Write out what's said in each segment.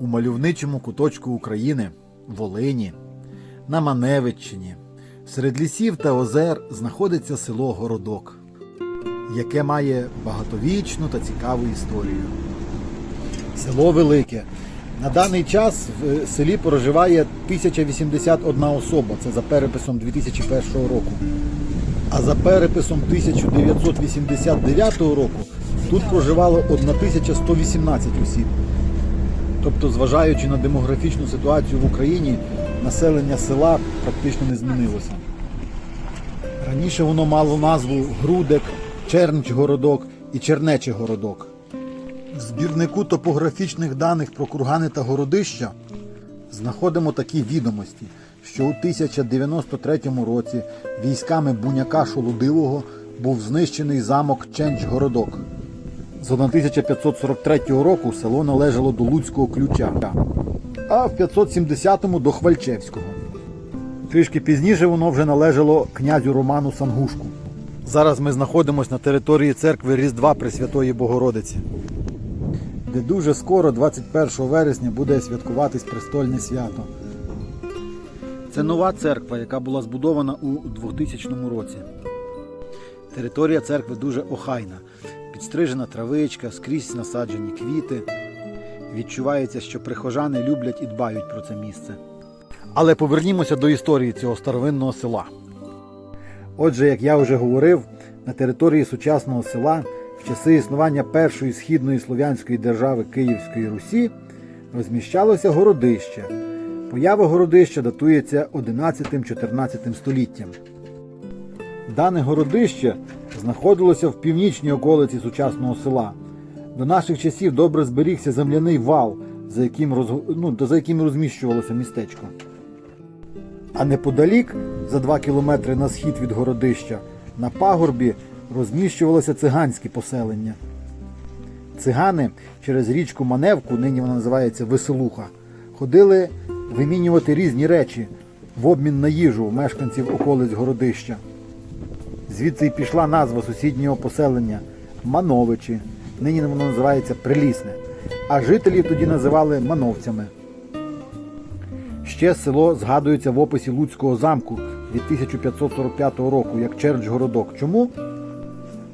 У мальовничому куточку України, Волині, на Маневиччині, серед лісів та озер знаходиться село Городок, яке має багатовічну та цікаву історію. Село велике. На даний час в селі проживає 1081 особа, це за переписом 2001 року. А за переписом 1989 року тут проживало 1118 осіб. Тобто, зважаючи на демографічну ситуацію в Україні, населення села практично не змінилося. Раніше воно мало назву Грудек, Чернч городок і Чернечий городок. В збірнику топографічних даних про кургани та городища знаходимо такі відомості, що у 1093 році військами буняка Шолудивого був знищений замок Ченч-Городок. З 1543 року село належало до Луцького ключа, а в 570-му до Хвальчевського. Трішки пізніше воно вже належало князю Роману Сангушку. Зараз ми знаходимося на території церкви Різдва Пресвятої Богородиці, де дуже скоро, 21 вересня, буде святкуватись престольне свято. Це нова церква, яка була збудована у 2000 році. Територія церкви дуже охайна. Підстрижена травичка, скрізь насаджені квіти. Відчувається, що прихожани люблять і дбають про це місце. Але повернімося до історії цього старовинного села. Отже, як я вже говорив, на території сучасного села в часи існування першої східної слов'янської держави Київської Русі розміщалося городище. Поява городища датується 11-14 століттям. Дане городище знаходилося в північній околиці сучасного села. До наших часів добре зберігся земляний вал, за яким, роз... ну, за яким розміщувалося містечко. А неподалік, за два кілометри на схід від городища, на пагорбі розміщувалося циганське поселення. Цигани через річку Маневку, нині вона називається Веселуха, ходили вимінювати різні речі в обмін на їжу мешканців околиць городища. Звідси й пішла назва сусіднього поселення Мановичі. Нині воно називається Прилісне, а жителів тоді називали мановцями. Ще село згадується в описі Луцького замку від 1545 року як Черч-городок. Чому?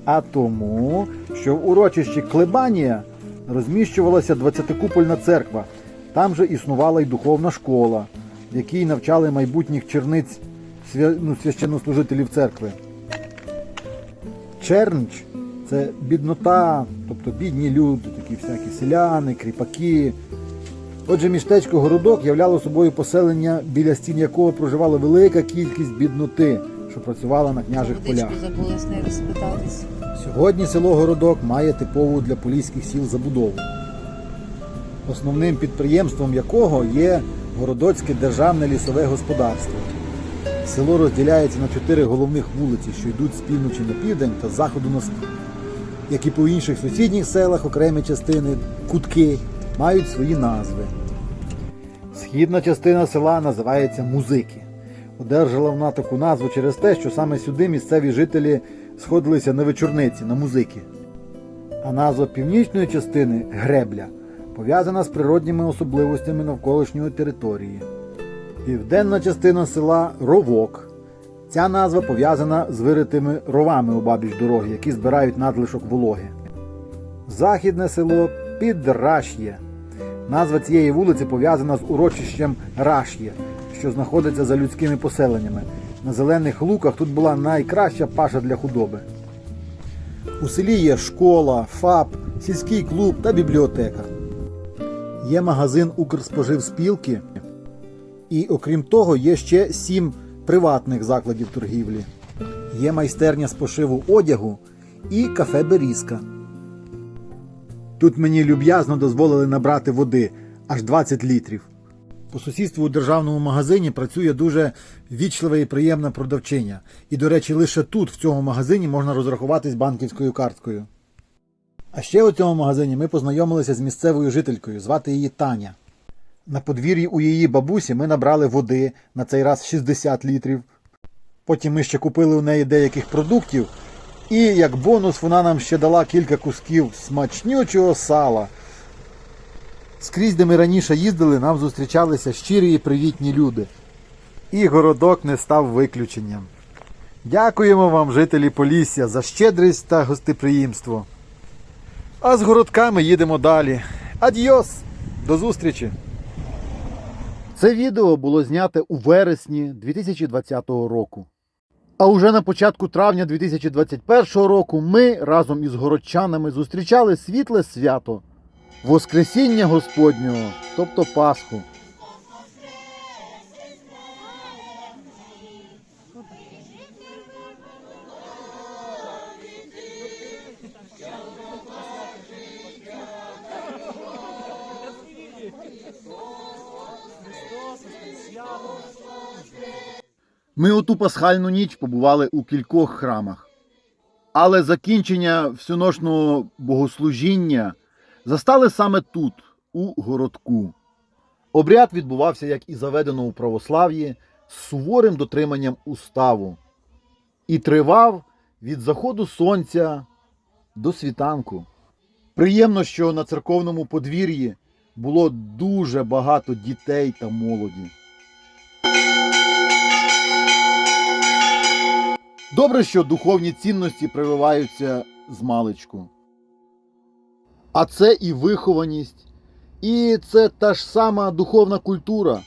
А тому, що в урочищі Клебанія розміщувалася 20-купольна церква. Там же існувала й духовна школа, в якій навчали майбутніх черниць ну, священнослужителів церкви. Чернч це біднота, тобто бідні люди, такі всякі селяни, кріпаки. Отже, містечко Городок являло собою поселення, біля стін якого проживала велика кількість бідноти, що працювала на княжих полях. Водичку з нею розпитатись. Сьогодні село Городок має типову для поліських сіл забудову, основним підприємством якого є Городоцьке державне лісове господарство. Село розділяється на чотири головних вулиці, що йдуть з півночі на південь та з заходу на схід. Як і по інших сусідніх селах, окремі частини, кутки мають свої назви. Східна частина села називається Музики. Одержала вона таку назву через те, що саме сюди місцеві жителі сходилися на вечорниці, на музики. А назва північної частини гребля пов'язана з природніми особливостями навколишньої території. Південна частина села Ровок. Ця назва пов'язана з виритими ровами у бабіч дороги, які збирають надлишок вологи. Західне село Підраш'є. Назва цієї вулиці пов'язана з урочищем Раш'є, що знаходиться за людськими поселеннями. На зелених луках тут була найкраща паша для худоби. У селі є школа, ФАП, сільський клуб та бібліотека. Є магазин Укрспоживспілки. І окрім того, є ще сім приватних закладів торгівлі. Є майстерня з пошиву одягу і кафе Берізка. Тут мені люб'язно дозволили набрати води аж 20 літрів. По сусідству у державному магазині працює дуже вічлива і приємна продавчиня. І, до речі, лише тут, в цьому магазині, можна розрахуватись банківською карткою. А ще у цьому магазині ми познайомилися з місцевою жителькою, звати її Таня. На подвір'ї у її бабусі ми набрали води, на цей раз 60 літрів. Потім ми ще купили у неї деяких продуктів, і як бонус вона нам ще дала кілька кусків смачнючого сала. Скрізь, де ми раніше їздили, нам зустрічалися щирі і привітні люди. І городок не став виключенням. Дякуємо вам, жителі Полісся, за щедрість та гостеприємство. А з городками їдемо далі. Адьос! До зустрічі! Це відео було знято у вересні 2020 року. А уже на початку травня 2021 року ми разом із городчанами зустрічали світле свято Воскресіння Господнього, тобто Пасху. Ми у ту пасхальну ніч побували у кількох храмах. Але закінчення всеношного богослужіння застали саме тут, у городку. Обряд відбувався, як і заведено у православ'ї, з суворим дотриманням уставу і тривав від заходу сонця до світанку. Приємно, що на церковному подвір'ї було дуже багато дітей та молоді. Добре, що духовні цінності прививаються з маличку. А це і вихованість, і це та ж сама духовна культура.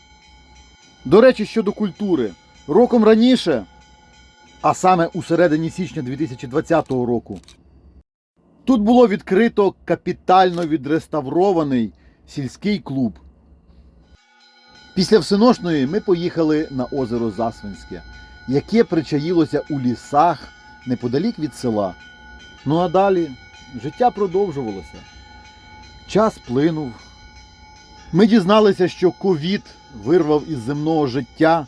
До речі, щодо культури, роком раніше, а саме у середині січня 2020 року, тут було відкрито капітально відреставрований сільський клуб. Після всеношної ми поїхали на озеро Засвинське, яке причаїлося у лісах неподалік від села. Ну а далі життя продовжувалося. Час плинув. Ми дізналися, що ковід вирвав із земного життя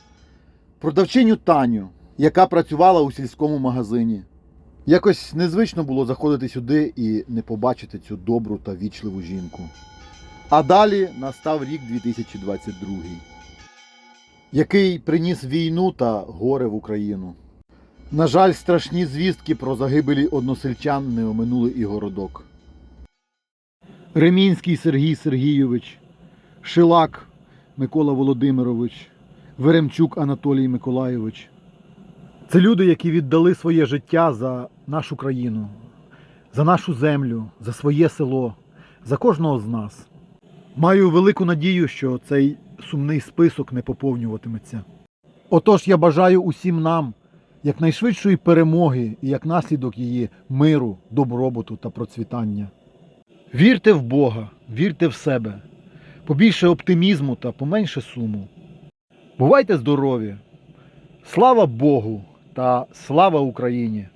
продавчиню Таню, яка працювала у сільському магазині. Якось незвично було заходити сюди і не побачити цю добру та вічливу жінку. А далі настав рік 2022, який приніс війну та горе в Україну. На жаль, страшні звістки про загибелі односельчан не оминули і городок. Ремінський Сергій Сергійович, Шилак Микола Володимирович, Веремчук Анатолій Миколайович. Це люди, які віддали своє життя за нашу країну, за нашу землю, за своє село, за кожного з нас. Маю велику надію, що цей сумний список не поповнюватиметься. Отож, я бажаю усім нам якнайшвидшої перемоги і як наслідок її миру, добробуту та процвітання. Вірте в Бога, вірте в себе, побільше оптимізму та поменше суму. Бувайте здорові! Слава Богу та слава Україні!